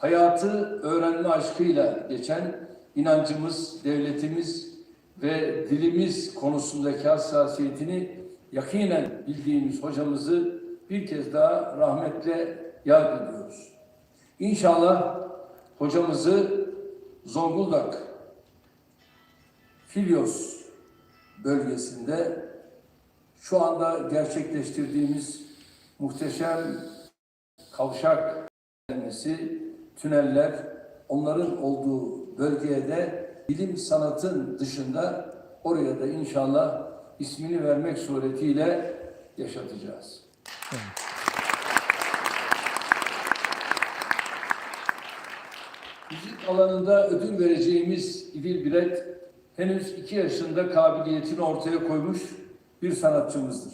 hayatı öğrenme aşkıyla geçen inancımız, devletimiz ve dilimiz konusundaki hassasiyetini yakinen bildiğimiz hocamızı bir kez daha rahmetle yad ediyoruz. İnşallah hocamızı Zonguldak, Filyos bölgesinde şu anda gerçekleştirdiğimiz muhteşem kavşak denmesi, tüneller, onların olduğu bölgeye de bilim sanatın dışında oraya da inşallah ismini vermek suretiyle yaşatacağız. Müzik alanında ödül vereceğimiz İdil Biret henüz iki yaşında kabiliyetini ortaya koymuş bir sanatçımızdır.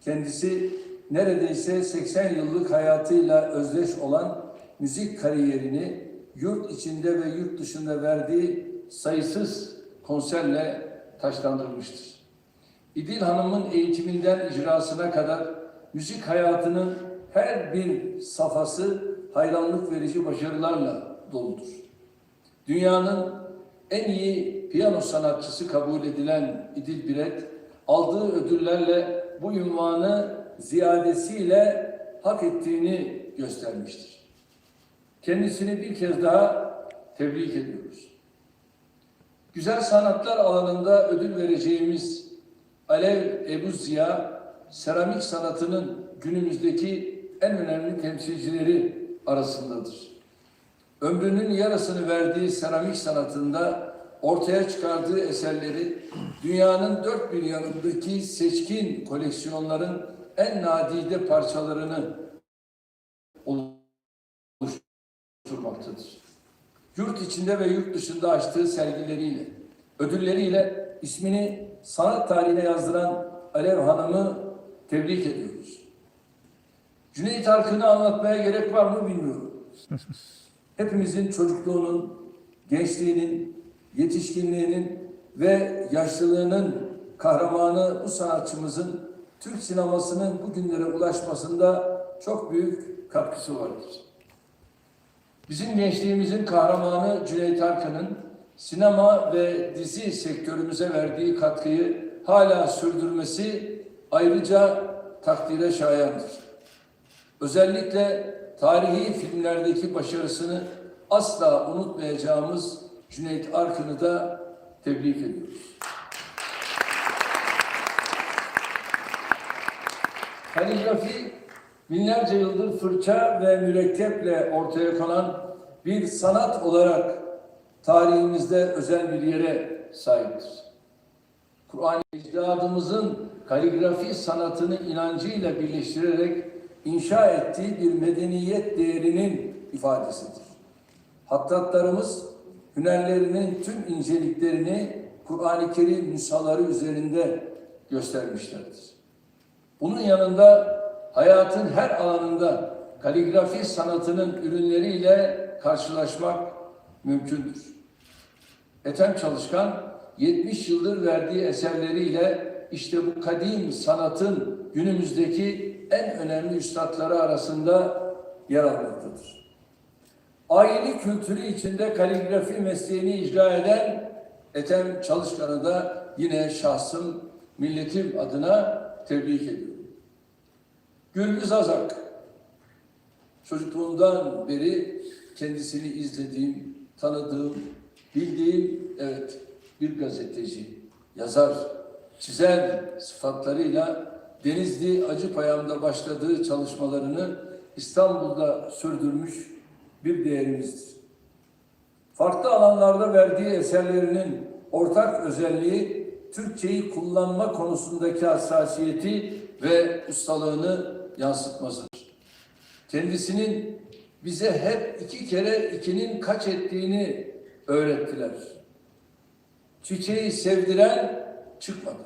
Kendisi neredeyse 80 yıllık hayatıyla özdeş olan müzik kariyerini yurt içinde ve yurt dışında verdiği sayısız konserle taşlandırmıştır. İdil Hanım'ın eğitiminden icrasına kadar müzik hayatının her bir safhası hayranlık verici başarılarla doludur. Dünyanın en iyi piyano sanatçısı kabul edilen İdil Biret, aldığı ödüllerle bu ünvanı ziyadesiyle hak ettiğini göstermiştir. Kendisini bir kez daha tebrik ediyoruz. Güzel sanatlar alanında ödül vereceğimiz Alev Ebu Ziya, seramik sanatının günümüzdeki en önemli temsilcileri arasındadır. Ömrünün yarısını verdiği seramik sanatında ortaya çıkardığı eserleri dünyanın dört bir yanındaki seçkin koleksiyonların en nadide parçalarını oluşturmaktadır. Yurt içinde ve yurt dışında açtığı sergileriyle, ödülleriyle ismini sanat tarihine yazdıran Alev Hanım'ı tebrik ediyoruz. Cüneyt Arkın'ı anlatmaya gerek var mı bilmiyorum. Hepimizin çocukluğunun, gençliğinin, yetişkinliğinin ve yaşlılığının kahramanı bu sanatçımızın Türk sinemasının bugünlere ulaşmasında çok büyük katkısı vardır. Bizim gençliğimizin kahramanı Cüneyt Arkın'ın sinema ve dizi sektörümüze verdiği katkıyı hala sürdürmesi ayrıca takdire şayandır. Özellikle tarihi filmlerdeki başarısını asla unutmayacağımız Cüneyt Arkın'ı da tebrik ediyoruz. Kaligrafi binlerce yıldır fırça ve mürekkeple ortaya konan bir sanat olarak tarihimizde özel bir yere sahiptir. Kur'an ecdadımızın kaligrafi sanatını inancıyla birleştirerek inşa ettiği bir medeniyet değerinin ifadesidir. Hattatlarımız hünerlerinin tüm inceliklerini Kur'an-ı Kerim nüshaları üzerinde göstermişlerdir. Bunun yanında hayatın her alanında kaligrafi sanatının ürünleriyle karşılaşmak mümkündür. Ethem Çalışkan 70 yıldır verdiği eserleriyle işte bu kadim sanatın günümüzdeki en önemli üstadları arasında yer almaktadır. Aile kültürü içinde kaligrafi mesleğini icra eden Ethem Çalışkan'ı da yine şahsım, milletim adına tebrik ediyorum. Gürbüz Azak, çocukluğumdan beri kendisini izlediğim, tanıdığım, bildiğim, evet bir gazeteci, yazar, çizer sıfatlarıyla Denizli Acıpayam'da başladığı çalışmalarını İstanbul'da sürdürmüş bir değerimizdir. Farklı alanlarda verdiği eserlerinin ortak özelliği Türkçeyi kullanma konusundaki hassasiyeti ve ustalığını yansıtmasıdır. Kendisinin bize hep iki kere ikinin kaç ettiğini öğrettiler. Çiçeği sevdiren çıkmadı.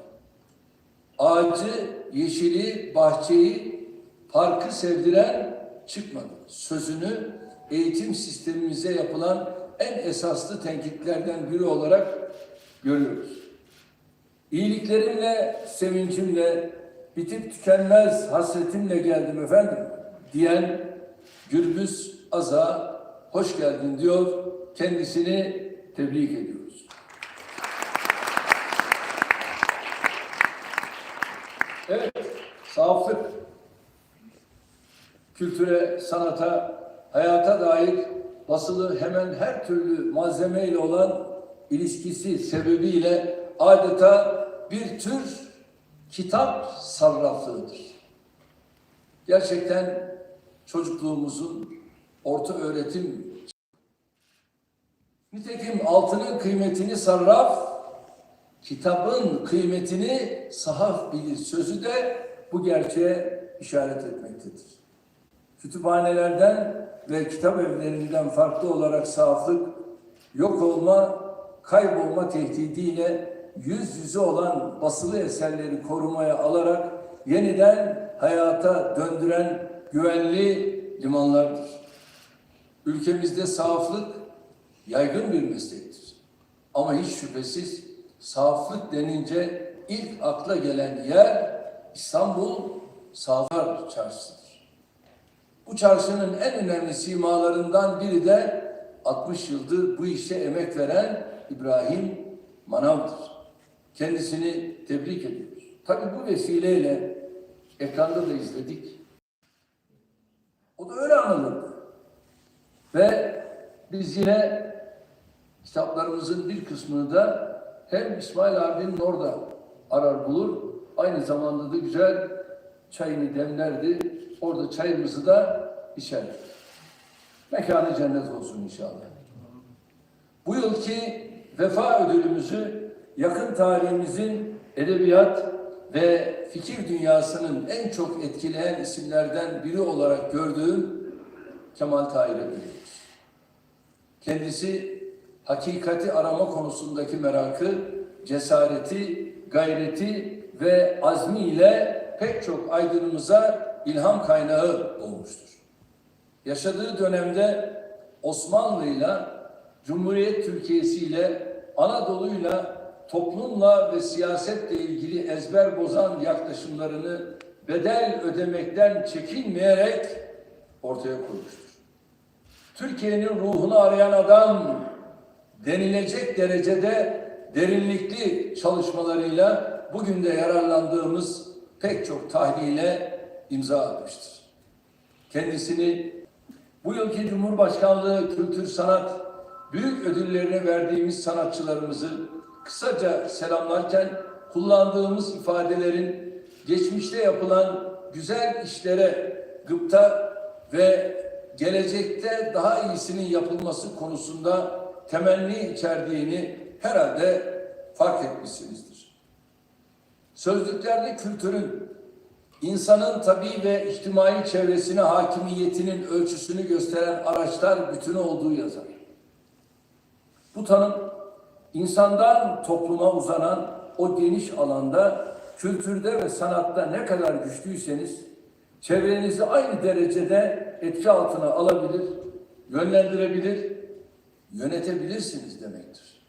Ağacı, yeşili, bahçeyi, parkı sevdiren çıkmadı. Sözünü eğitim sistemimize yapılan en esaslı tenkitlerden biri olarak görüyoruz. İyiliklerimle, sevincimle, bitip tükenmez hasretimle geldim efendim diyen Gürbüz Aza hoş geldin diyor. Kendisini tebrik ediyoruz. Evet, sahaflık kültüre, sanata, hayata dair basılı hemen her türlü malzemeyle olan ilişkisi sebebiyle adeta bir tür kitap sarraflığıdır. Gerçekten çocukluğumuzun orta öğretim Nitekim altının kıymetini sarraf, kitabın kıymetini sahaf bilir sözü de bu gerçeğe işaret etmektedir. Kütüphanelerden ve kitap evlerinden farklı olarak sahaflık, yok olma, kaybolma tehdidiyle yüz yüze olan basılı eserleri korumaya alarak yeniden hayata döndüren güvenli limanlardır. Ülkemizde sahaflık yaygın bir meslektir. Ama hiç şüphesiz sahaflık denince ilk akla gelen yer İstanbul Sahaflar Çarşısıdır. Bu çarşının en önemli simalarından biri de 60 yıldır bu işe emek veren İbrahim Manav'dır. Kendisini tebrik ediyoruz. Tabii bu vesileyle ekranda da izledik. O da öyle anılırdı. Ve biz yine kitaplarımızın bir kısmını da hem İsmail abinin orada arar bulur, aynı zamanda da güzel çayını demlerdi. Orada çayımızı da içerdik. Mekanı cennet olsun inşallah. Bu yılki vefa ödülümüzü yakın tarihimizin edebiyat ve fikir dünyasının en çok etkileyen isimlerden biri olarak gördüğüm Kemal Tahir'e veriyoruz. Kendisi hakikati arama konusundaki merakı, cesareti, gayreti ve azmiyle pek çok aydınımıza ilham kaynağı olmuştur. Yaşadığı dönemde Osmanlı'yla, Cumhuriyet Türkiye'siyle, Anadolu'yla, toplumla ve siyasetle ilgili ezber bozan yaklaşımlarını bedel ödemekten çekinmeyerek ortaya koymuştur. Türkiye'nin ruhunu arayan adam denilecek derecede derinlikli çalışmalarıyla bugün de yararlandığımız pek çok tahlile imza atmıştır. Kendisini bu yılki Cumhurbaşkanlığı Kültür Sanat büyük ödüllerine verdiğimiz sanatçılarımızı kısaca selamlarken kullandığımız ifadelerin geçmişte yapılan güzel işlere gıpta ve gelecekte daha iyisinin yapılması konusunda temenni içerdiğini herhalde fark etmişsinizdir. Sözlüklerde kültürün insanın tabi ve içtimai çevresine hakimiyetinin ölçüsünü gösteren araçlar bütünü olduğu yazar. Bu tanım insandan topluma uzanan o geniş alanda kültürde ve sanatta ne kadar güçlüyseniz çevrenizi aynı derecede etki altına alabilir, yönlendirebilir, yönetebilirsiniz demektir.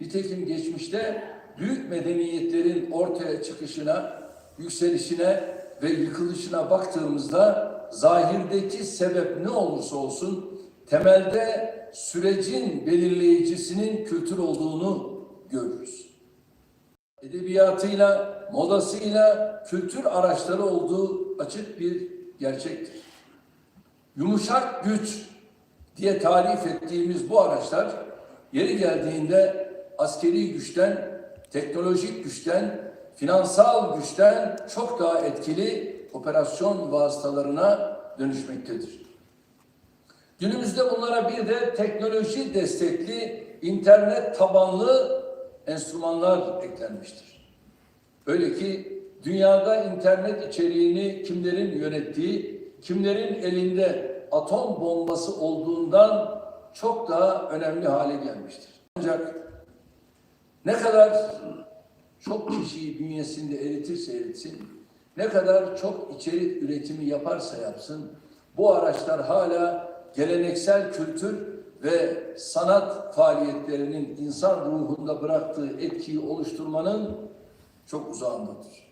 Nitekim geçmişte büyük medeniyetlerin ortaya çıkışına, yükselişine ve yıkılışına baktığımızda zahirdeki sebep ne olursa olsun temelde sürecin belirleyicisinin kültür olduğunu görürüz. Edebiyatıyla, modasıyla kültür araçları olduğu açık bir gerçektir. Yumuşak güç diye tarif ettiğimiz bu araçlar yeri geldiğinde askeri güçten, teknolojik güçten, finansal güçten çok daha etkili operasyon vasıtalarına dönüşmektedir. Günümüzde bunlara bir de teknoloji destekli, internet tabanlı enstrümanlar eklenmiştir. Öyle ki dünyada internet içeriğini kimlerin yönettiği, kimlerin elinde atom bombası olduğundan çok daha önemli hale gelmiştir. Ancak ne kadar çok kişiyi bünyesinde eritirse eritsin, ne kadar çok içerik üretimi yaparsa yapsın, bu araçlar hala geleneksel kültür ve sanat faaliyetlerinin insan ruhunda bıraktığı etkiyi oluşturmanın çok uzağındadır.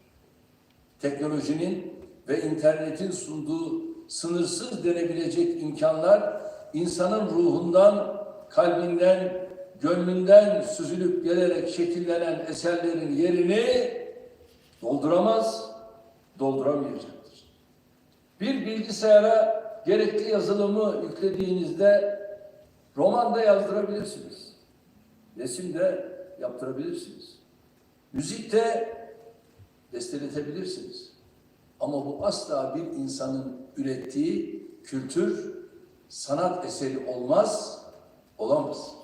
Teknolojinin ve internetin sunduğu sınırsız denebilecek imkanlar insanın ruhundan, kalbinden, gönlünden süzülüp gelerek şekillenen eserlerin yerini dolduramaz, dolduramayacaktır. Bir bilgisayara gerekli yazılımı yüklediğinizde roman da yazdırabilirsiniz. Resim de yaptırabilirsiniz. Müzik de besteletebilirsiniz. Ama bu asla bir insanın ürettiği kültür, sanat eseri olmaz, olamaz.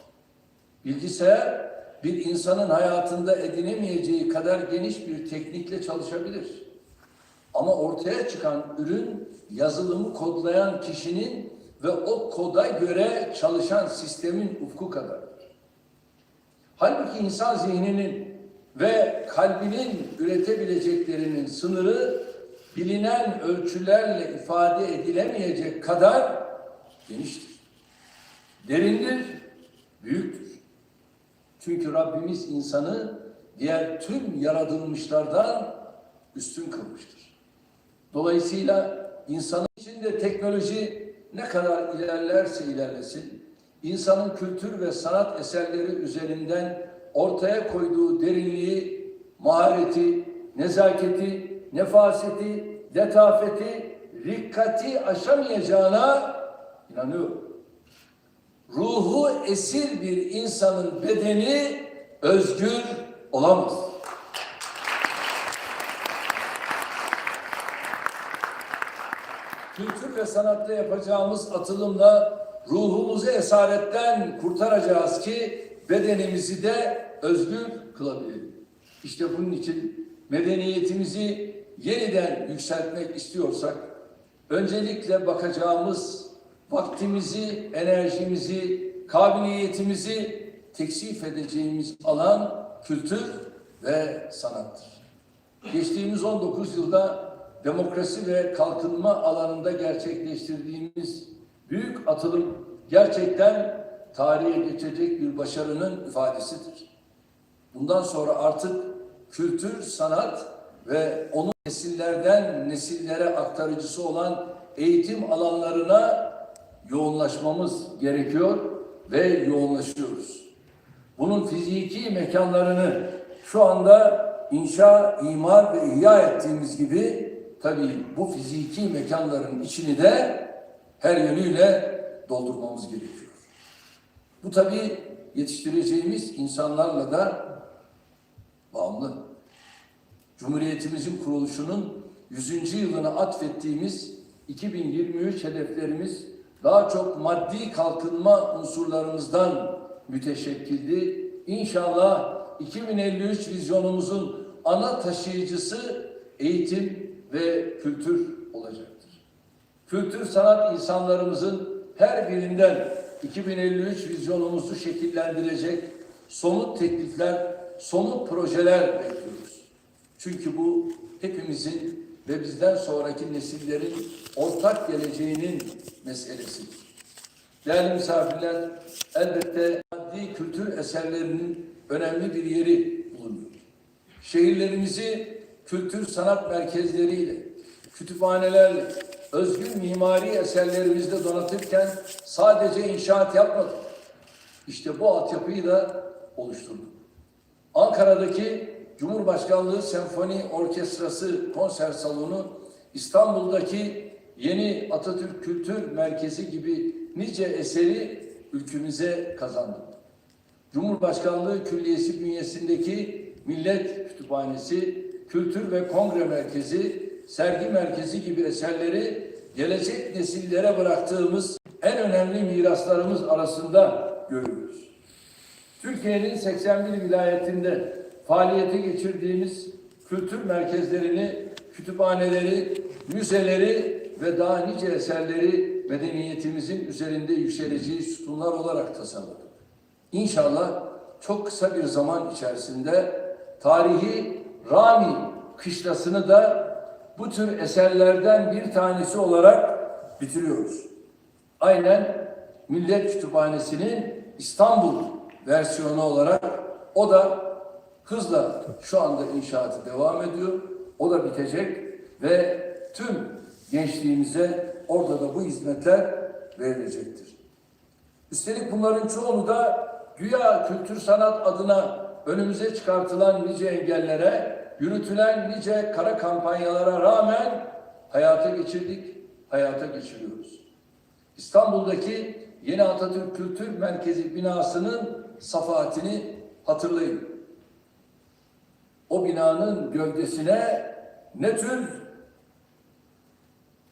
Bilgisayar bir insanın hayatında edinemeyeceği kadar geniş bir teknikle çalışabilir. Ama ortaya çıkan ürün yazılımı kodlayan kişinin ve o koda göre çalışan sistemin ufku kadardır. Halbuki insan zihninin ve kalbinin üretebileceklerinin sınırı bilinen ölçülerle ifade edilemeyecek kadar geniştir. Derindir, büyüktür. Çünkü Rabbimiz insanı diğer tüm yaratılmışlardan üstün kılmıştır. Dolayısıyla insanın içinde teknoloji ne kadar ilerlerse ilerlesin, insanın kültür ve sanat eserleri üzerinden ortaya koyduğu derinliği, mahareti, nezaketi, nefaseti, letafeti, rikkati aşamayacağına inanıyorum. Ruhu esir bir insanın bedeni özgür olamaz. Kültür ve sanatta yapacağımız atılımla ruhumuzu esaretten kurtaracağız ki bedenimizi de özgür kılabilelim. İşte bunun için medeniyetimizi yeniden yükseltmek istiyorsak öncelikle bakacağımız vaktimizi, enerjimizi, kabiliyetimizi teksif edeceğimiz alan kültür ve sanattır. Geçtiğimiz 19 yılda demokrasi ve kalkınma alanında gerçekleştirdiğimiz büyük atılım gerçekten tarihe geçecek bir başarının ifadesidir. Bundan sonra artık kültür, sanat ve onun nesillerden nesillere aktarıcısı olan eğitim alanlarına yoğunlaşmamız gerekiyor ve yoğunlaşıyoruz. Bunun fiziki mekanlarını şu anda inşa, imar ve ihya ettiğimiz gibi tabii bu fiziki mekanların içini de her yönüyle doldurmamız gerekiyor. Bu tabii yetiştireceğimiz insanlarla da bağımlı. Cumhuriyetimizin kuruluşunun 100. yılına atfettiğimiz 2023 hedeflerimiz daha çok maddi kalkınma unsurlarımızdan müteşekkildi. İnşallah 2053 vizyonumuzun ana taşıyıcısı eğitim ve kültür olacaktır. Kültür sanat insanlarımızın her birinden 2053 vizyonumuzu şekillendirecek somut teklifler, somut projeler bekliyoruz. Çünkü bu hepimizin ve bizden sonraki nesillerin ortak geleceğinin meselesidir. Değerli misafirler, elbette maddi kültür eserlerinin önemli bir yeri bulunuyor. Şehirlerimizi kültür sanat merkezleriyle, kütüphanelerle, özgün mimari eserlerimizle donatırken sadece inşaat yapmadık. İşte bu altyapıyı da oluşturduk. Ankara'daki Cumhurbaşkanlığı Senfoni Orkestrası konser salonu, İstanbul'daki yeni Atatürk Kültür Merkezi gibi nice eseri ülkemize kazandık. Cumhurbaşkanlığı Külliyesi bünyesindeki Millet Kütüphanesi, Kültür ve Kongre Merkezi, Sergi Merkezi gibi eserleri gelecek nesillere bıraktığımız en önemli miraslarımız arasında görüyoruz. Türkiye'nin 81 vilayetinde faaliyete geçirdiğimiz kültür merkezlerini, kütüphaneleri, müzeleri ve daha nice eserleri medeniyetimizin üzerinde yükseleceği sütunlar olarak tasarladık. İnşallah çok kısa bir zaman içerisinde tarihi Rami kışlasını da bu tür eserlerden bir tanesi olarak bitiriyoruz. Aynen Millet Kütüphanesi'nin İstanbul versiyonu olarak o da hızla şu anda inşaatı devam ediyor. O da bitecek ve tüm gençliğimize orada da bu hizmetler verilecektir. Üstelik bunların çoğunu da güya kültür sanat adına önümüze çıkartılan nice engellere, yürütülen nice kara kampanyalara rağmen hayata geçirdik, hayata geçiriyoruz. İstanbul'daki Yeni Atatürk Kültür Merkezi binasının safahatini hatırlayın. O binanın gövdesine ne tür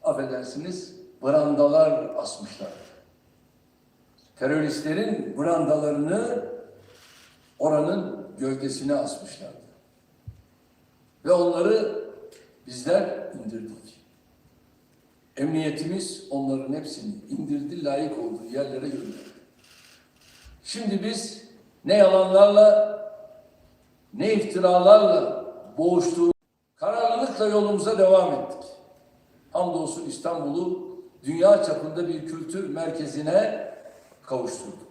affedersiniz brandalar asmışlar. Teröristlerin brandalarını oranın gövdesine asmışlardı. Ve onları bizler indirdik. Emniyetimiz onların hepsini indirdi, layık olduğu yerlere gönderdi. Şimdi biz ne yalanlarla ne iftiralarla boğuştuğumuz kararlılıkla yolumuza devam ettik. Hamdolsun İstanbul'u dünya çapında bir kültür merkezine kavuşturduk.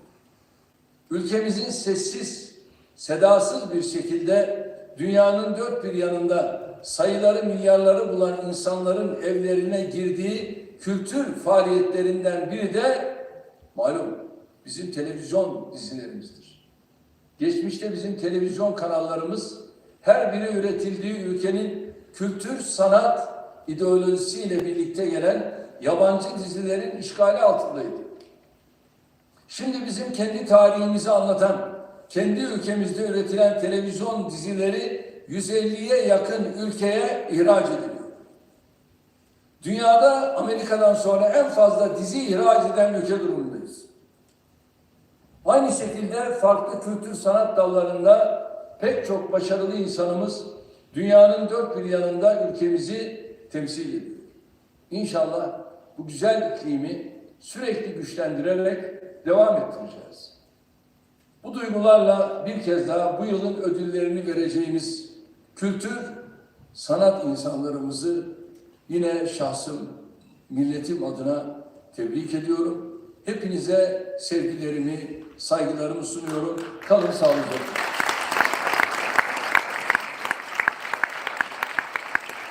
Ülkemizin sessiz, sedasız bir şekilde dünyanın dört bir yanında sayıları milyarları bulan insanların evlerine girdiği kültür faaliyetlerinden biri de malum bizim televizyon dizilerimizdir. Geçmişte bizim televizyon kanallarımız her biri üretildiği ülkenin kültür sanat ideolojisiyle birlikte gelen yabancı dizilerin işgali altındaydı. Şimdi bizim kendi tarihimizi anlatan, kendi ülkemizde üretilen televizyon dizileri 150'ye yakın ülkeye ihraç ediliyor. Dünyada Amerika'dan sonra en fazla dizi ihraç eden ülke durumundayız. Aynı şekilde farklı kültür sanat dallarında pek çok başarılı insanımız dünyanın dört bir yanında ülkemizi temsil ediyor. İnşallah bu güzel iklimi sürekli güçlendirerek devam ettireceğiz. Bu duygularla bir kez daha bu yılın ödüllerini vereceğimiz kültür, sanat insanlarımızı yine şahsım, milletim adına tebrik ediyorum. Hepinize sevgilerimi, saygılarımı sunuyorum. Kalın sağlıcakla.